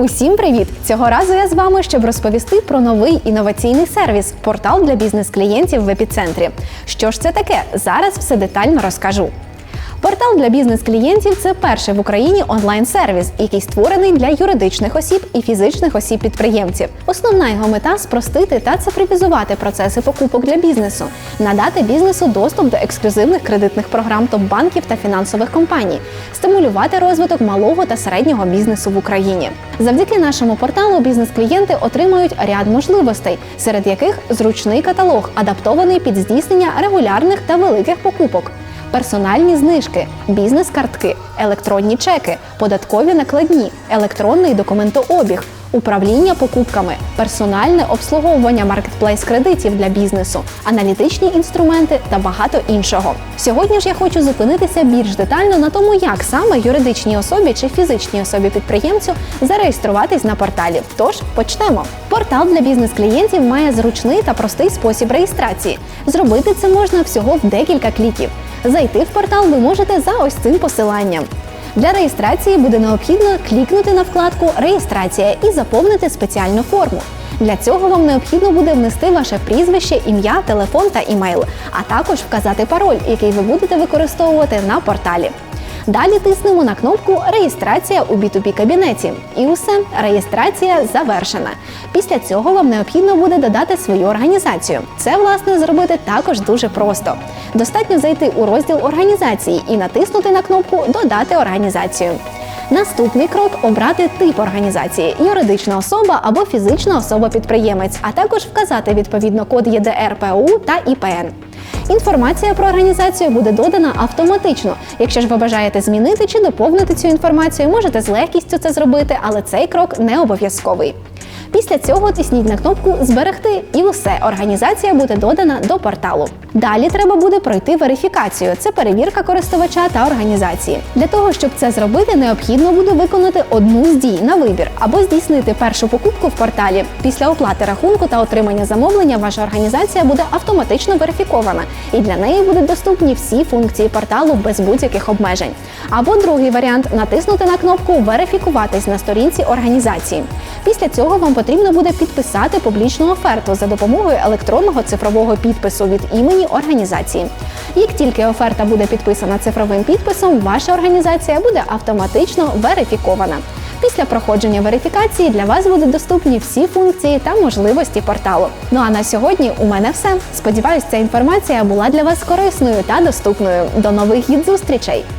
Усім привіт! Цього разу я з вами, щоб розповісти про новий інноваційний сервіс портал для бізнес-клієнтів в епіцентрі. Що ж це таке? Зараз все детально розкажу. Портал для бізнес-клієнтів це перший в Україні онлайн-сервіс, який створений для юридичних осіб і фізичних осіб-підприємців. Основна його мета спростити та цифровізувати процеси покупок для бізнесу, надати бізнесу доступ до ексклюзивних кредитних програм топ-банків та фінансових компаній, стимулювати розвиток малого та середнього бізнесу в Україні. Завдяки нашому порталу бізнес-клієнти отримують ряд можливостей, серед яких зручний каталог, адаптований під здійснення регулярних та великих покупок персональні знижки, бізнес-картки, електронні чеки, податкові накладні, електронний документообіг, управління покупками, персональне обслуговування маркетплейс кредитів для бізнесу, аналітичні інструменти та багато іншого. Сьогодні ж я хочу зупинитися більш детально на тому, як саме юридичній особі чи фізичній особі підприємцю зареєструватись на порталі. Тож почнемо. Портал для бізнес-клієнтів має зручний та простий спосіб реєстрації. Зробити це можна всього в декілька кліків. Зайти в портал ви можете за ось цим посиланням. Для реєстрації буде необхідно клікнути на вкладку Реєстрація і заповнити спеціальну форму. Для цього вам необхідно буде внести ваше прізвище, ім'я, телефон та імейл, а також вказати пароль, який ви будете використовувати на порталі. Далі тиснемо на кнопку Реєстрація у B2B кабінеті. І усе, реєстрація завершена. Після цього вам необхідно буде додати свою організацію. Це, власне, зробити також дуже просто. Достатньо зайти у розділ організації і натиснути на кнопку Додати організацію. Наступний крок обрати тип організації юридична особа або фізична особа-підприємець, а також вказати відповідно код ЄДР ПОУ та ІПН. Інформація про організацію буде додана автоматично. Якщо ж ви бажаєте змінити чи доповнити цю інформацію, можете з легкістю це зробити, але цей крок не обов'язковий. Після цього тисніть на кнопку Зберегти і усе організація буде додана до порталу. Далі треба буде пройти верифікацію. Це перевірка користувача та організації. Для того, щоб це зробити, необхідно буде виконати одну з дій на вибір або здійснити першу покупку в порталі. Після оплати рахунку та отримання замовлення ваша організація буде автоматично верифікована, і для неї будуть доступні всі функції порталу без будь-яких обмежень. Або другий варіант натиснути на кнопку Верифікуватись на сторінці організації. Після цього вам потрібно буде підписати публічну оферту за допомогою електронного цифрового підпису від імені організації. Як тільки оферта буде підписана цифровим підписом, ваша організація буде автоматично верифікована. Після проходження верифікації для вас будуть доступні всі функції та можливості порталу. Ну а на сьогодні у мене все. Сподіваюсь, ця інформація була для вас корисною та доступною. До нових зустрічей!